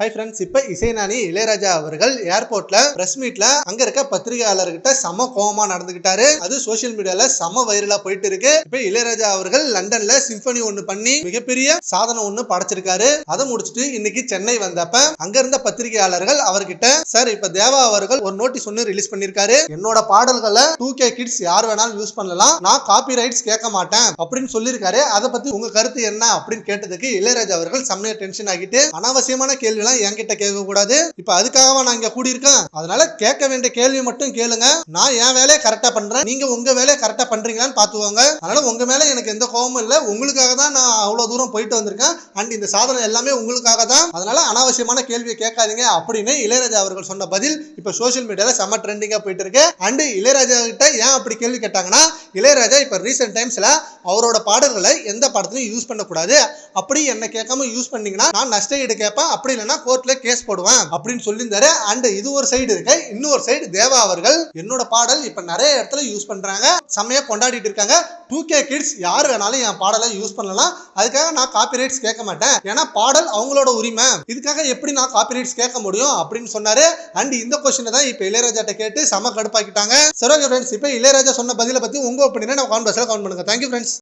Hi friends இப்ப இசைநானி இளையராஜா அவர்கள் ஏர்போர்ட்ல பிரஸ் மீட்ல அங்க இருக்க பத்திரிகையாளர்கிட்ட சம கோபமா நடந்துகிட்டாரு. அது சோஷியல் மீடியால சம வைரலா போயிட்டு இருக்கு. இப்ப இளையராஜா அவர்கள் லண்டன்ல சிம்பனி ஒண்ணு பண்ணி மிகப்பெரிய சாதனை ஒண்ணு படைச்சிருக்காரு. அதை முடிச்சுட்டு இன்னைக்கு சென்னை வந்தப்ப அங்க இருந்த பத்திரிகையாளர்கள் அவர்கிட்ட சார் இப்ப தேவா அவர்கள் ஒரு நோட்டீஸ் ஒன்னு ரிலீஸ் பண்ணிருக்காரு. என்னோட பாடல்களை டூ கே கிட்ஸ் யார் வேணாலும் யூஸ் பண்ணலாம். நான் காப்பி ரைட்ஸ் கேட்க மாட்டேன். அப்படின்னு சொல்லியிருக்காரு. அதை பத்தி உங்க கருத்து என்ன? அப்படின்னு கேட்டதுக்கு இளையராஜா அவர்கள் செம்மையா டென்ஷன் ஆகிட்டு அனாவசியமான கேள்வி எல்லாம் என்கிட்ட கேட்க கூடாது இப்ப அதுக்காகவா நான் இங்க கூடியிருக்கேன்? அதனால கேட்க வேண்டிய கேள்வி மட்டும் கேளுங்க. நான் என் வேலையை கரெக்டா பண்றேன். நீங்க உங்க வேலையை கரெக்டா பண்றீங்களான்னு பாத்துக்கோங்க அதனால உங்க மேல எனக்கு எந்த கோபமும் இல்ல. உங்களுக்காக தான் நான் அவ்வளவு தூரம் போயிட்டு வந்திருக்கேன். அண்ட் இந்த சாதனை எல்லாமே உங்களுக்காக தான். அதனால அனாவசியமான கேள்வியை கேட்காதீங்க. அப்படின்னு இளையராஜா அவர்கள் சொன்ன பதில் இப்ப சோசியல் மீடியால செம்ம ட்ரெண்டிங்கா போயிட்டு இருக்கு அண்ட் இளையராஜா கிட்ட ஏன் அப்படி கேள்வி கேட்டாங்கன்னா இளையராஜா இப்ப ரீசெண்ட் டைம்ஸ்ல அவரோட பாடல்களை எந்த படத்துலையும் யூஸ் பண்ணக்கூடாது. அப்படி என்ன கேட்காம யூஸ் பண்ணீங்கன்னா நான் நஷ்ட ஈடு கேட்பேன். அப்படி இல்லைன்னா கோர்ட்ல கேஸ் போடுவேன் அப்படின்னு சொல்லியிருந்தாரு. அண்ட் இது ஒரு சைடு இருக்கு. இன்னொரு சைடு தேவா அவர்கள் என்னோட பாடல் இப்ப நிறைய இடத்துல யூஸ் பண்றாங்க. செம்மையா கொண்டாடிட்டு இருக்காங்க. டூ கே கிட்ஸ் யார் வேணாலும் என் பாடலை யூஸ் பண்ணலாம். அதுக்காக நான் காப்பி ரைட்ஸ் கேட்க மாட்டேன். ஏன்னா பாடல் அவங்களோட உரிமை. இதுக்காக எப்படி நான் காப்பிரைட்ஸ் கேட்க முடியும் அப்படின்னு சொன்னாரு. அண்ட் இந்த கொஸ்டினை தான் இப்ப இளையராஜாட்ட கேட்டு செம கடுப்பாக்கிட்டாங்க. சரி ஓகே ஃப்ரெண்ட்ஸ் இப்போ இளையராஜா சொன்ன பதிலை பத்தி உங்க ஒப்பீனியனை நான் கான்வர்ஸ்ல கவுண்ட் பண்ணுங்க. Thank you friends